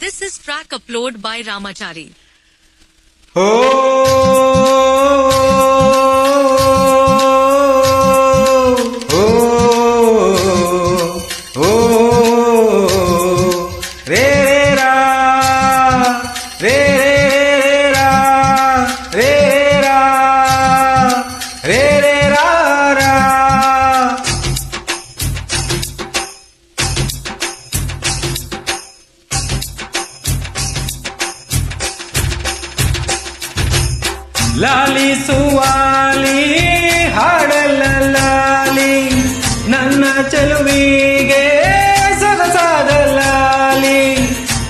This is track upload by Ramachari. O oh! ಲಾಲಿಸುವಾಲಿ ಹಾಡಲ್ಲ ಲಾಲಿ ನನ್ನ ಚಲುವಿಗೆ ಸೊಗಸಾದ ಲಾಲಿ,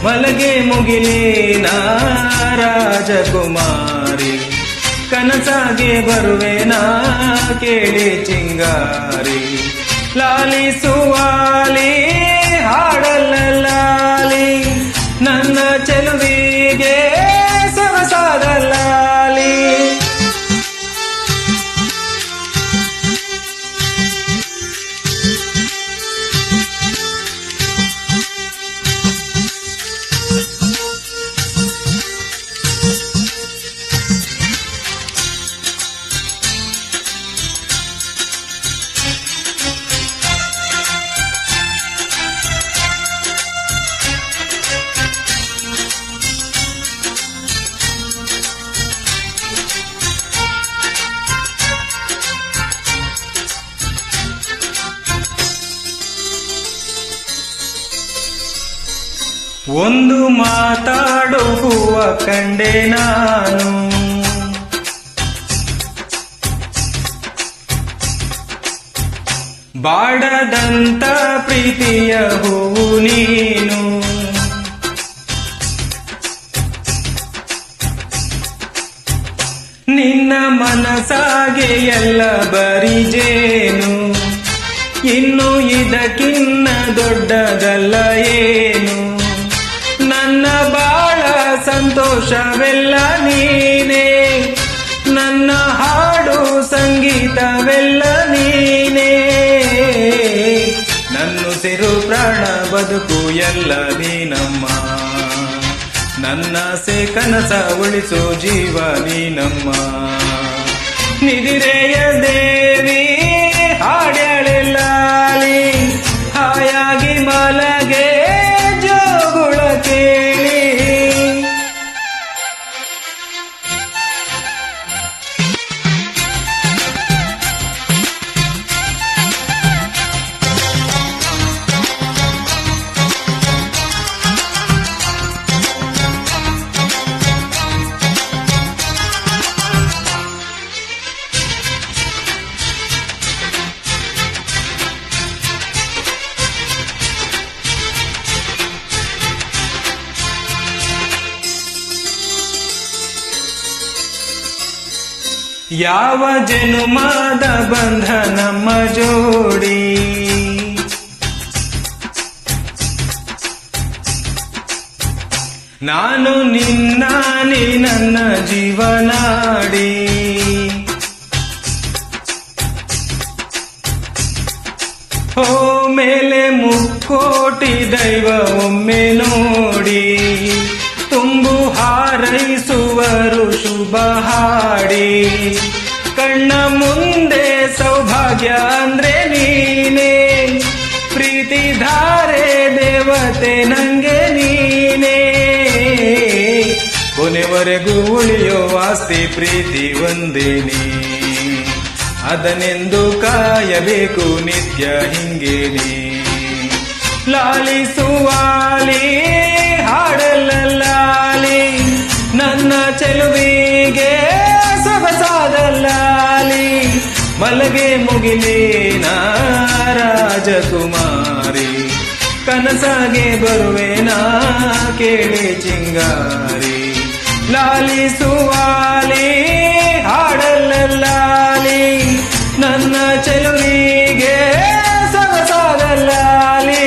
ಮಲಗೆ ಮುಗಿಲಿನ ರಾಜಕುಮಾರಿ, ಕನಸಾಗೆ ಬರುವೆನಾ ಕೇಳಿ ಚಿಂಗಾರಿ. ಲಾಲಿಸುವಾಲಿ ಒಂದು ಮಾತಾಡುವ ಕಂಡೆ ನಾನು. ಬಾಡದಂತ ಪ್ರೀತಿಯ ಹೂವು ನೀನು. ನಿನ್ನ ಮನಸಾಗೆ ಎಲ್ಲ ಬರಿಜೇನು. ಇನ್ನು ಇದಕ್ಕಿನ್ನ ದೊಡ್ಡದಲ್ಲ ಏನು? ಸಂತೋಷವೆಲ್ಲ ನೀನೇ. ನನ್ನ ಹಾಡು ಸಂಗೀತವೆಲ್ಲ ನೀನೇ. ನನ್ನುಸಿರು ಪ್ರಾಣ ಬದುಕು ಎಲ್ಲ ನೀನಮ್ಮ. ನನ್ನಾಸೆ ಕನಸ ಉಳಿಸೋ ಜೀವ ನೀನಮ್ಮ. ನಿದಿರೆಯ ಯಾವ ಜನುಮದ ಬಂಧ ನಮ್ಮ ಜೋಡಿ ನಾನು ನಿನ್ನ ನೀ ನನ್ನ ಜೀವನಾಡಿ. ಓ ಮೇಲೆ ಮುಕ್ಕೋಟಿ ದೈವ ಒಮ್ಮೆ ನೋಡಿ. ತುಂಬು ಹಾರೈಸುವರು ಶುಭ ಹಾಡಿ. ದೇವತೆ ನಂಗೆ ನೀನೇ. ಕೊನೆವರೆಗೂ ಉಳಿಯೋ ಆಸ್ತಿ ಪ್ರೀತಿ ಒಂದೇನೇ ಅದನೆಂದು ಕಾಯಬೇಕು ನಿತ್ಯ ಹಿಂಗೇನೆ ಲಾಲಿಸುವಾಲಿ ಹಾಡಲ್ಲ ಲಾಲಿ. ನನ್ನ ಚೆಲುವಿಗೆ ಸೊಗಸಾದಲ್ಲಾಲಿ ಮಲಗೆ ಮುಗಿಲೇನ ರಾಜಕುಮಾರಿ. ಕನಸಾಗೆ ಬರುವೆನಾ? ಕೇಳಿ ಚಿಂಗಾರಿ. ಲಾಲಿಸುವಾಲಿ ಹಾಡಲ್ಲಲ್ಲಾಲಿ. ನನ್ನ ಚಲುವಿಗೆ ಸೊಗಸಾಗಲಾಲಿ